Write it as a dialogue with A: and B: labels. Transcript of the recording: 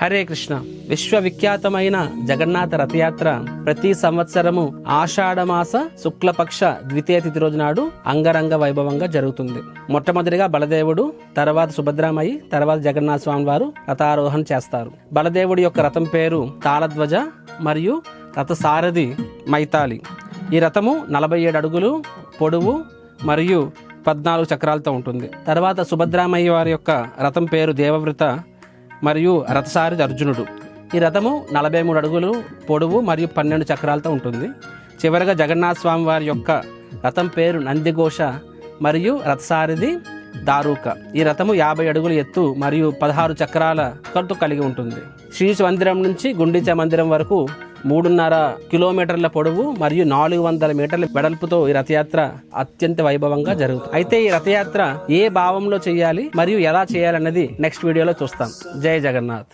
A: హరే కృష్ణ. విశ్వవిఖ్యాతమైన జగన్నాథ రథయాత్ర ప్రతి సంవత్సరము ఆషాఢమాస శుక్లపక్ష ద్వితీయ తిథి రోజు నాడు అంగరంగ వైభవంగా జరుగుతుంది. మొట్టమొదటిగా బలదేవుడు తర్వాత సుభద్రామయ్యి తర్వాత జగన్నాథ స్వామి వారు రథారోహణ చేస్తారు. బలదేవుడి యొక్క రథం పేరు తాళధ్వజ మరియు రథ సారథి మైతాలి. ఈ రథము నలభై ఏడు అడుగులు పొడవు మరియు పద్నాలుగు చక్రాలతో ఉంటుంది. తర్వాత సుభద్రామయ్య వారి యొక్క రథం పేరు దేవవ్రత మరియు రథసారథి అర్జునుడు. ఈ రథము నలభై మూడు అడుగులు పొడవు మరియు పన్నెండు చక్రాలతో ఉంటుంది. చివరగా జగన్నాథ స్వామి వారి యొక్క రథం పేరు నందిఘోష మరియు రథసారిది దారూక. ఈ రథము యాభై అడుగుల ఎత్తు మరియు పదహారు చక్రాల కరుతు కలిగి ఉంటుంది. శ్రీ మందిరం నుంచి గుండిచ మందిరం వరకు మూడున్నర కిలోమీటర్ల పొడవు మరియు నాలుగు వందల మీటర్ల వెడల్పుతో ఈ రథయాత్ర అత్యంత వైభవంగా జరుగుతుంది. అయితే ఈ రథయాత్ర ఏ భావంలో చేయాలి మరియు ఎలా చేయాలన్నది నెక్స్ట్ వీడియోలో చూస్తాం. జై జగన్నాథ్.